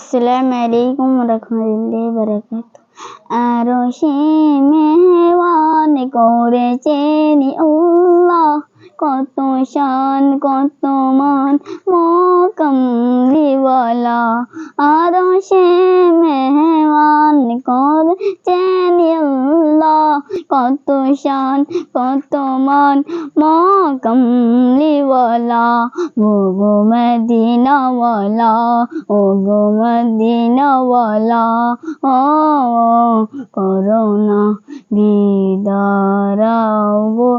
আসসালামু আলাইকুম রহমতুল্লাহ বারাকাত আরো সে মেহওয়ান করেছেন আল্লাহ কত শান কত মান মকমলিওয়ালা আরো সে মেহওয়ান করেছেন আল্লাহ কত শান কত মান মকমলিওয়ালা ও গো মদিনাওয়ালা ও গো মদিনাওয়ালা, ও করোনা দিদারাও গো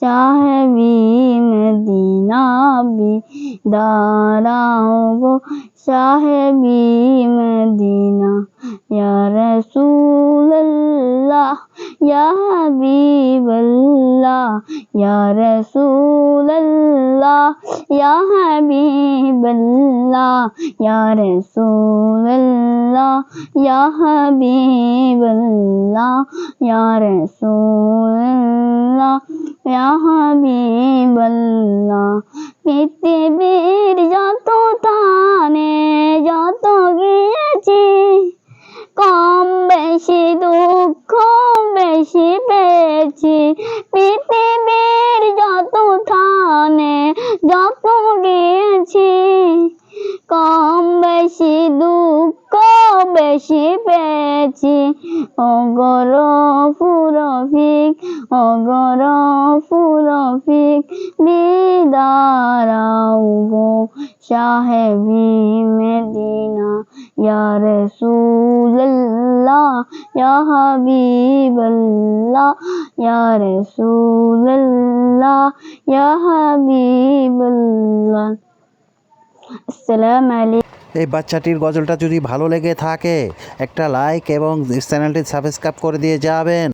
সাহেবি মদিনা বিদারাও গো সাহেবি মদিনা, ইয়া রাসূলুল্লাহ ইয়া হাবিবাল্লাহ ইয়া রাসূলুল্লাহ ইয়া হাবিবাল্লাহ ইয়া রাসূলুল্লাহ ইয়া হাবিবাল্লাহ ইয়া রাসূলুল্লাহ ইয়া হাবিবাল্লাহ পৃথিবীর যত তানে যত গিয়েছি কম বেশি দুঃখ গিয়েছি কম বেশি দুঃখ বেশি পেয়েছি। অগর ফুরফিক অগর ফুরফিক দিদারাও গো সাহেবি মেদিনা, ইয়া রাসূলুল্লাহ, ইয়া হাবিবাল্লাহ, ইয়া রাসূলুল্লাহ, ইয়া হাবিবাল্লাহ। আসসালামু আলাইকুম। এই বাচ্চাটির গজলটা যদি ভালো লেগে থাকে, একটা লাইক এবং চ্যানেলটি সাবস্ক্রাইব করে দিয়ে যাবেন।